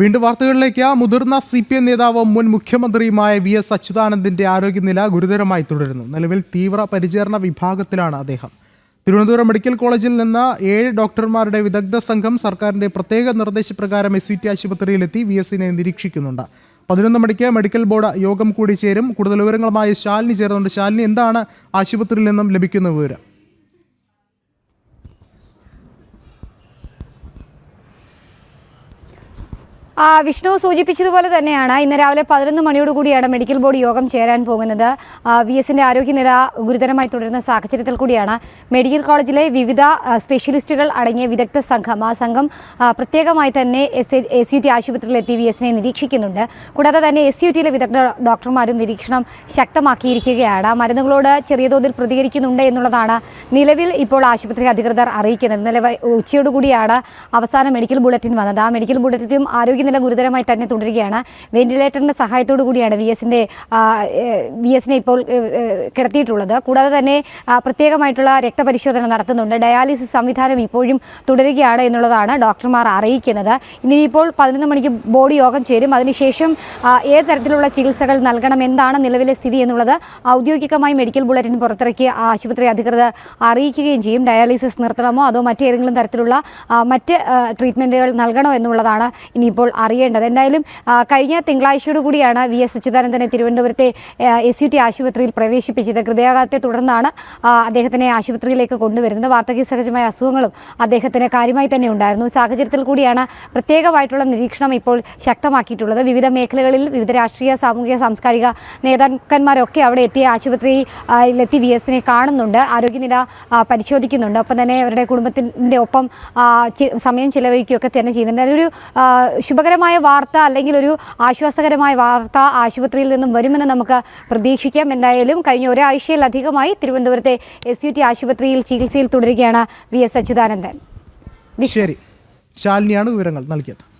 വീണ്ടും വാർത്തകളിലേക്ക്. മുതിർന്ന സി പി എം നേതാവും മുൻ മുഖ്യമന്ത്രിയുമായ വി എസ് അച്യുതാനന്ദിന്റെ ആരോഗ്യനില ഗുരുതരമായി തുടരുന്നു. നിലവിൽ തീവ്ര പരിചരണ വിഭാഗത്തിലാണ് അദ്ദേഹം. തിരുവനന്തപുരം മെഡിക്കൽ കോളേജിൽ നിന്ന് ഏഴ് ഡോക്ടർമാരുടെ വിദഗ്ധ സംഘം സർക്കാരിന്റെ പ്രത്യേക നിർദ്ദേശപ്രകാരം എസ് ടി ആശുപത്രിയിലെത്തി വി എസിനെ നിരീക്ഷിക്കുന്നുണ്ട്. പതിനൊന്ന് മണിക്ക് മെഡിക്കൽ ബോർഡ് യോഗം കൂടി ചേരും. കൂടുതൽ വിവരങ്ങളുമായി ശാലിനി ചേർന്നുണ്ട് ശാലിനി എന്താണ് ആശുപത്രിയിൽ നിന്നും ലഭിക്കുന്ന വിവരം? വിഷ്ണു സൂചിപ്പിച്ചതുപോലെ തന്നെയാണ് ഇന്ന് രാവിലെ പതിനൊന്ന് മണിയോടുകൂടിയാണ് മെഡിക്കൽ ബോർഡ് യോഗം ചേരാൻ പോകുന്നത്. വി എസിന്റെ ആരോഗ്യനില ഗുരുതരമായി തുടരുന്ന സാഹചര്യത്തിൽ കൂടിയാണ് മെഡിക്കൽ കോളേജിലെ വിവിധ സ്പെഷ്യലിസ്റ്റുകൾ അടങ്ങിയ വിദഗ്ധ സംഘം. ആ സംഘം പ്രത്യേകമായി തന്നെ എസ് എസ് യു ടി ആശുപത്രിയിലെത്തി വി എസിനെ നിരീക്ഷിക്കുന്നുണ്ട്. കൂടാതെ തന്നെ എസ് യു ടിയിലെ വിദഗ്ധ ഡോക്ടർമാരും നിരീക്ഷണം ശക്തമാക്കിയിരിക്കുകയാണ്. മരുന്നുകളോട് ചെറിയ തോതിൽ പ്രതികരിക്കുന്നുണ്ട് എന്നുള്ളതാണ് നിലവിൽ ഇപ്പോൾ ആശുപത്രി അധികൃതർ അറിയിക്കുന്നത്. ഇന്നലെ ഉച്ചയോടുകൂടിയാണ് അവസാന മെഡിക്കൽ ബുള്ളറ്റിൻ വന്നത്. ആ മെഡിക്കൽ ബുള്ളറ്റിനും ആരോഗ്യനില ഗുരുതരമായി തന്നെ തുടരുകയാണ്. വെന്റിലേറ്ററിന്റെ സഹായത്തോടു കൂടിയാണ് വി എസിന്റെ വി എസിനെ ഇപ്പോൾ കിടത്തിയിട്ടുള്ളത്. കൂടാതെ തന്നെ പ്രത്യേകമായിട്ടുള്ള രക്തപരിശോധന നടത്തുന്നുണ്ട്. ഡയാലിസിസ് സംവിധാനം ഇപ്പോഴും തുടരുകയാണ് എന്നുള്ളതാണ് ഡോക്ടർമാർ അറിയിക്കുന്നത്. ഇനിയിപ്പോൾ പതിനൊന്ന് മണിക്ക് ബോഡി യോഗം ചേരും. അതിനുശേഷം ഏത് തരത്തിലുള്ള ചികിത്സകൾ നൽകണം എന്താണ് നിലവിലെ സ്ഥിതി എന്നുള്ളത് ഔദ്യോഗികമായി മെഡിക്കൽ ബുള്ളറ്റിൻ പുറത്തിറക്കി ആശുപത്രി അധികൃതർ അറിയിക്കുകയും ചെയ്യും. ഡയാലിസിസ് നിർത്തണമോ അതോ മറ്റേതെങ്കിലും തരത്തിലുള്ള മറ്റ് ട്രീറ്റ്മെന്റുകൾ നൽകണോ എന്നുള്ളതാണ് ഇനിയിപ്പോൾ അറിയേണ്ടത്. എന്തായാലും കഴിഞ്ഞ തിങ്കളാഴ്ചയോടു കൂടിയാണ് വി എസ് അച്യുതാനന്ദനെ തിരുവനന്തപുരത്തെ എസ് യു ടി ആശുപത്രിയിൽ പ്രവേശിപ്പിച്ചത്. ഹൃദയാഘാതത്തെ തുടർന്നാണ് അദ്ദേഹത്തിനെ ആശുപത്രിയിലേക്ക് കൊണ്ടുവരുന്നത്. വാർദ്ധക്യ സഹജമായ അസുഖങ്ങളും അദ്ദേഹത്തിന് കാര്യമായി തന്നെ ഉണ്ടായിരുന്നു. സാഹചര്യത്തിൽ കൂടിയാണ് പ്രത്യേകമായിട്ടുള്ള നിരീക്ഷണം ഇപ്പോൾ ശക്തമാക്കിയിട്ടുള്ളത്. വിവിധ മേഖലകളിൽ വിവിധ രാഷ്ട്രീയ സാമൂഹിക സാംസ്കാരിക നേതാക്കന്മാരൊക്കെ അവിടെ എത്തി ആശുപത്രിയിലെത്തി വി എസിനെ കാണുന്നുണ്ട് ആരോഗ്യനില പരിശോധിക്കുന്നുണ്ട്. ഒപ്പം തന്നെ അവരുടെ കുടുംബത്തിന്റെ ഒപ്പം സമയം ചിലവഴിക്കുകയൊക്കെ തന്നെ ചെയ്യുന്നുണ്ട്. അതൊരു ആ, ശുഭകരമായ വാർത്ത അല്ലെങ്കിൽ ഒരു ആശ്വാസകരമായ വാർത്ത ആശുപത്രിയിൽ നിന്നും വരുമെന്ന് നമുക്ക് പ്രതീക്ഷിക്കാം. എന്തായാലും കഴിഞ്ഞ ഒരാഴ്ചയിലധികമായി തിരുവനന്തപുരത്തെ എസ് യു ടി ആശുപത്രിയിൽ ചികിത്സയിൽ തുടരുകയാണ് വി എസ് അച്യുതാനന്ദൻ. ശരി. ശാലിനിയാണ് വിവരങ്ങൾ നൽകിയത്.